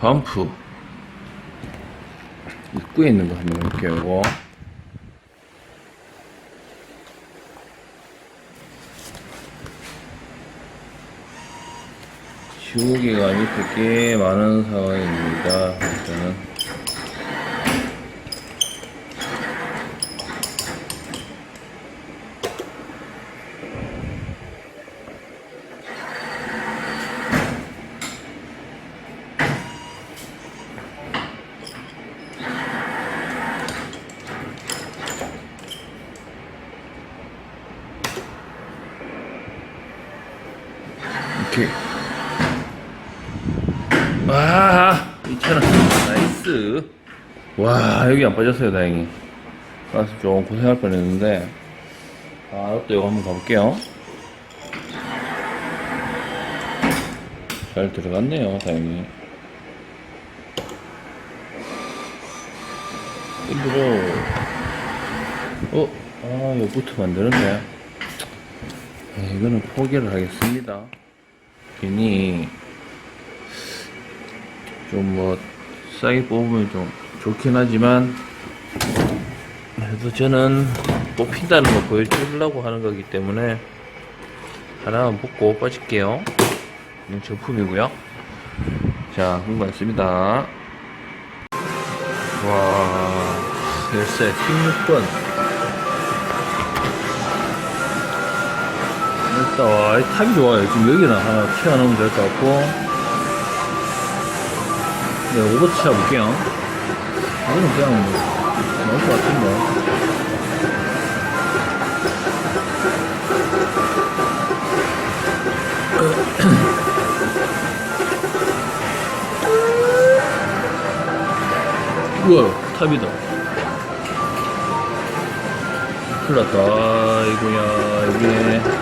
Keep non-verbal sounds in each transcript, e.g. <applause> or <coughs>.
범프. 입구에 있는 거 한번 볼게요 이거. 지우개가 꽤 많은 상황입니다 일단은 오케이. 와 2,000원 나이스. 와 여기 안 빠졌어요 다행히. 그래서 좀 고생할 뻔 했는데. 아 또 이거 한번 가볼게요. 잘 들어갔네요 다행히. 힘들어 어? 아 이거 부트 만드는데 아, 이거는 포기를 하겠습니다 괜히 좀 뭐 싸게 뽑으면 좀 좋긴 하지만 그래도 저는 뽑힌다는 거 보여주려고 하는 거기 때문에 하나만 뽑고 빠질게요. 이건 제품이고요. 자 공부했습니다. 와 열쇠 16번 와, 이 탑이 좋아요 지금 여기는 하나 튀어나오면 될 것 같고 네, 오버치 잡을게요. 이거는 그냥 뭐, 나올 것 같은데. <coughs> 우와, 탑이다. 큰일 났다. 이거야, 이게.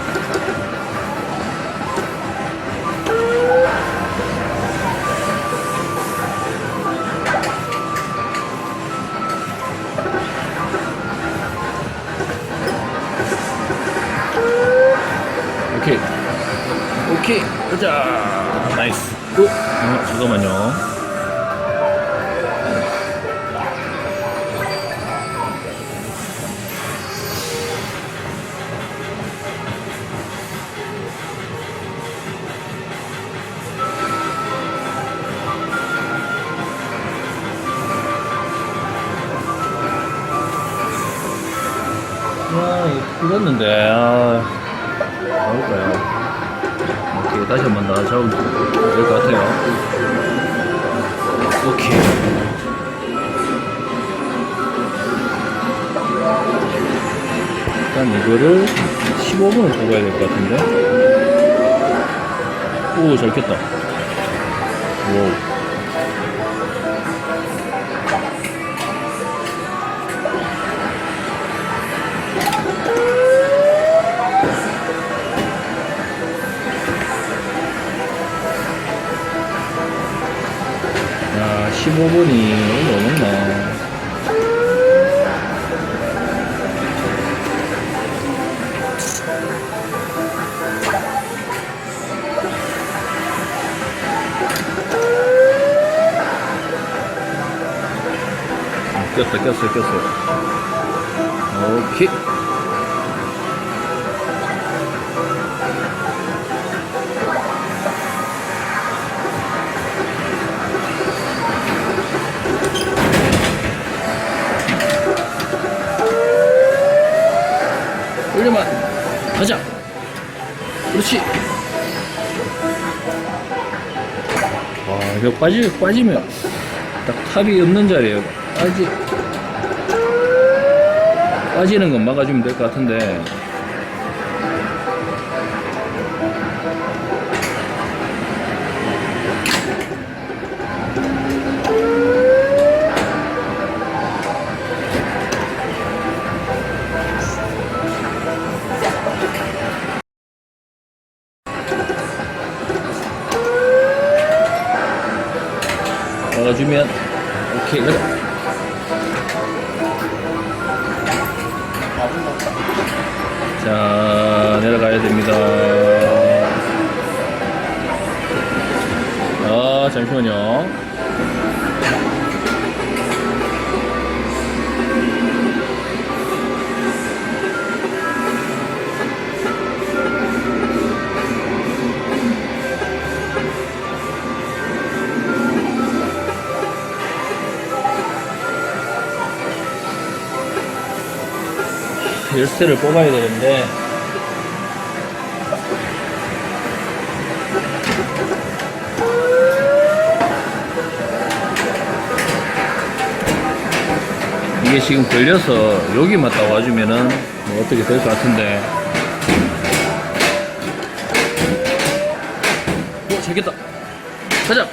풀렸는데, 아. 나올까요? 오케이, 다시 한 번 더 잡으면 될 것 같아요. 오케이. 일단 이거를 15분을 뽑아야 될 것 같은데. 오, 잘 켰다. 오. 야, 15분이 넘었네. 꼈어, 꼈어, 꼈어. 오케이. 올려만 가자. 그렇지. 와 이거 빠지, 빠지면 딱 탑이 없는 자리에요. 빠지. 빠지는 건 막아주면 될 것 같은데 자 내려가야 됩니다. 아 잠시만요 열쇠를 뽑아야 되는데. 이게 지금 걸려서 여기만 딱 와주면은 뭐 어떻게 될 것 같은데. 어 재겠다. 가자.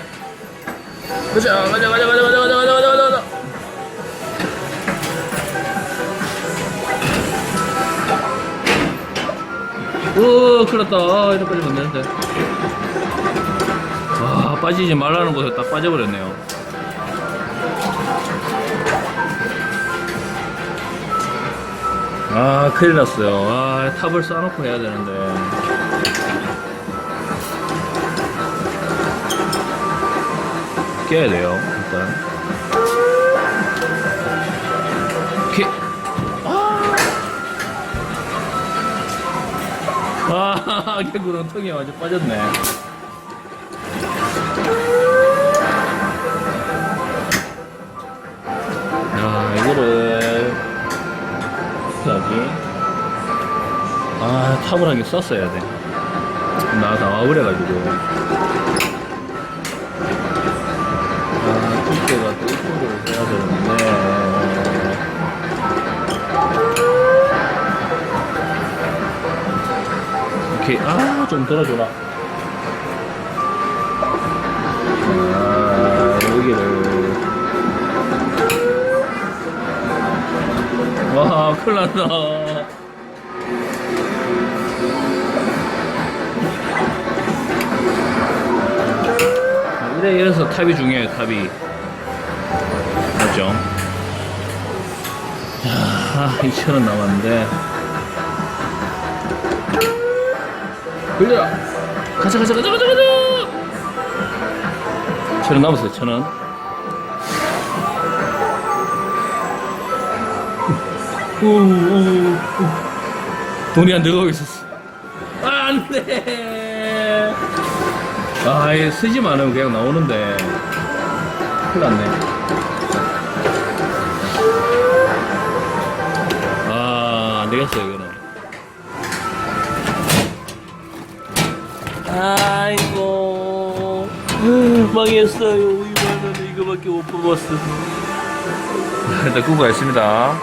가자 가자 가자 가자 가자 가자 가자 가자 가자 오, 큰일 났다. 아, 이렇게 빠지면 안 되는데. 아, 빠지지 말라는 곳에 딱 빠져버렸네요. 아, 큰일 났어요. 아, 탑을 쌓아놓고 해야 되는데. 깨야 돼요, 아, 개구렁텅이 완전 빠졌네. 야, 이거를 하지? 아, 탑을 한개 썼어야 돼. 나 다 와버려가지고. 아, 이때가 또 이쪽으로 오케이. 아, 좀 들어줘라. 아, 여기를. 와, 큰일 났다. 이래, 이래서 탑이 중요해요, 탑이. 맞죠? 야, 2,000원 남았는데. 걸려라! 가자, 가자, 가자, 가자, 가자! 천원 남았어요, 천 원. 우, 우, 우. 돈이 안 들어가고 있었어. 아, 안 돼! 아, 얘 쓰지만 않으면 그냥 나오는데. 큰일 났네. 아, 안 되겠어요, 이거는. 아이고. 망했어요. 2만원에 이거밖에 못 뽑았어. 일단 끄고 가겠습니다.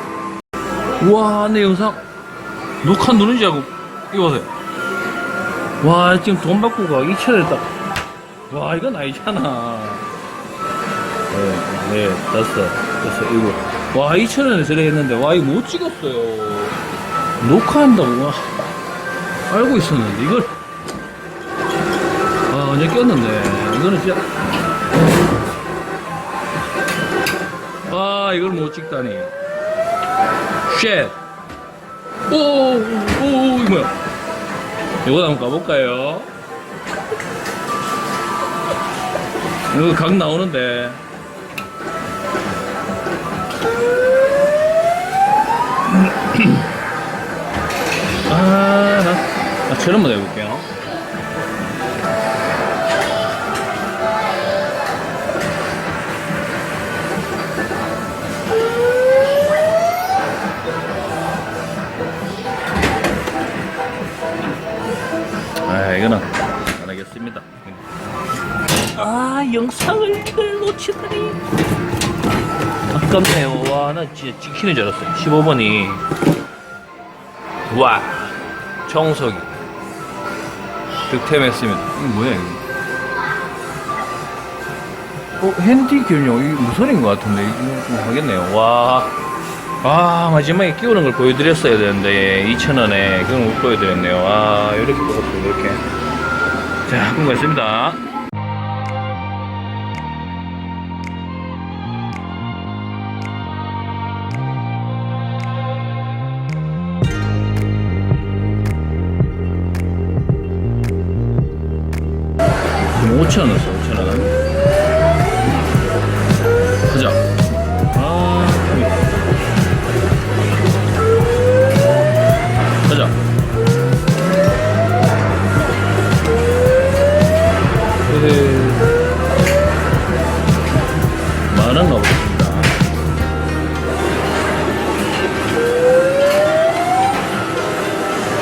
우와 내 영상. 녹화 누른지 알고 이거 보세요. 와 지금 돈 받고 가. 2천원 했다 와 이건 아니잖아. 네, 네 다섯 다섯 일곱 와 2천원에 저래 했는데 와 이거 못 찍었어요. 녹화한다고 와, 알고 있었는데 이걸. 아, 완전 꼈는데. 이거는 진짜. 아, 이걸 못 찍다니. 쉣. 오, 오, 오, 이거 뭐야. 이거 한번 가볼까요? 이거 각 나오는데. <clears throat> 아, 나, 아, 저런 한번 해볼게 아 이거는 안 하겠습니다. 아 영상을 놓치다니. 아깝네요 와 나 진짜 찍히는 줄 알았어요. 15번이. 와 정석이. 득템했습니다. 이거 뭐야 이거? 어 핸디 균형 이게 무선인 것 같은데. 이거 좀 하겠네요. 와 아, 마지막에 끼우는 걸 보여드렸어야 되는데, 2,000원에 그걸 못 보여드렸네요. 아, 이렇게 뽑았어요, 이렇게. 자, 가겠습니다. 지금 5,000원 만원 가보겠습니다.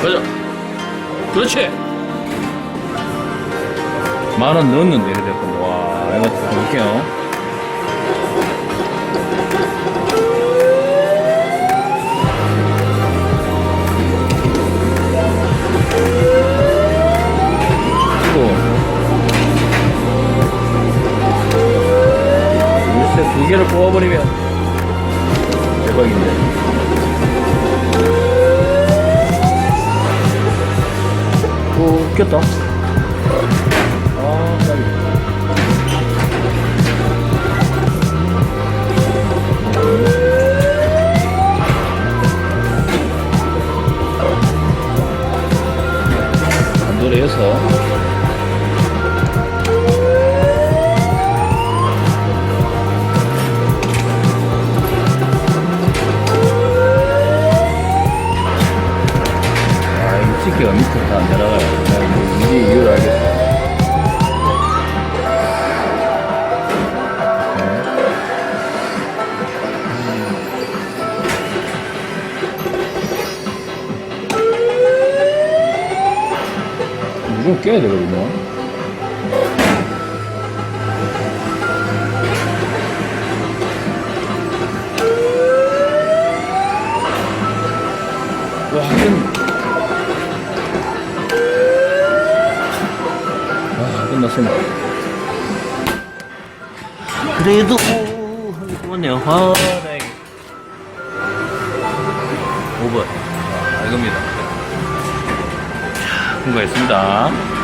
가자. 그렇지. 만 원 넣었는데 이렇게 됐건데. 와, 이거 볼게요. 뽑아버리면 대박인데. 오, 웃겼다. 깨야 되거든요. 와, 끝. 아, 끝났습니다. 그래도, 끝났네요. 아, 다행히. 5번. 아, 이겁니다. 통과했습니다.